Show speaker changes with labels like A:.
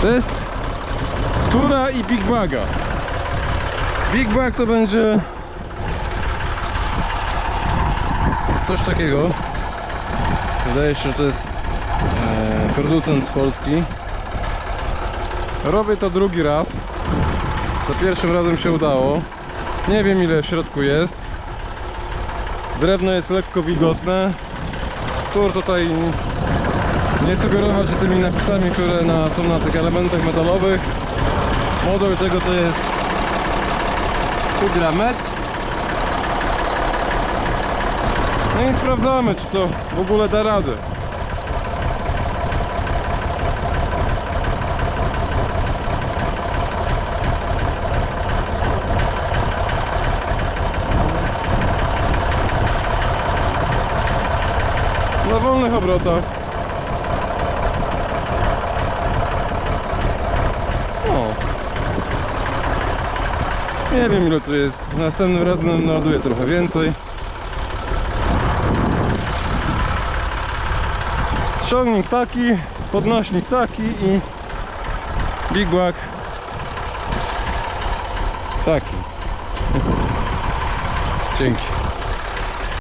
A: To jest Tura i Big Baga. Big Bag to będzie coś takiego. Wydaje się, że to jest e, producent polski. Robię to drugi raz. Za pierwszym razem się udało. Nie wiem ile w środku jest. Drewno jest lekko wilgotne. Tur tutaj nie sugerować się tymi napisami, które na, są na tych elementach metalowych. Model tego to jest Hydra. No i sprawdzamy, czy to w ogóle da radę. Na wolnych obrotach. Nie wiem ile tu jest. Następnym razem naładuję trochę więcej. Ciągnik taki, podnośnik taki i Big Bag taki. Dzięki.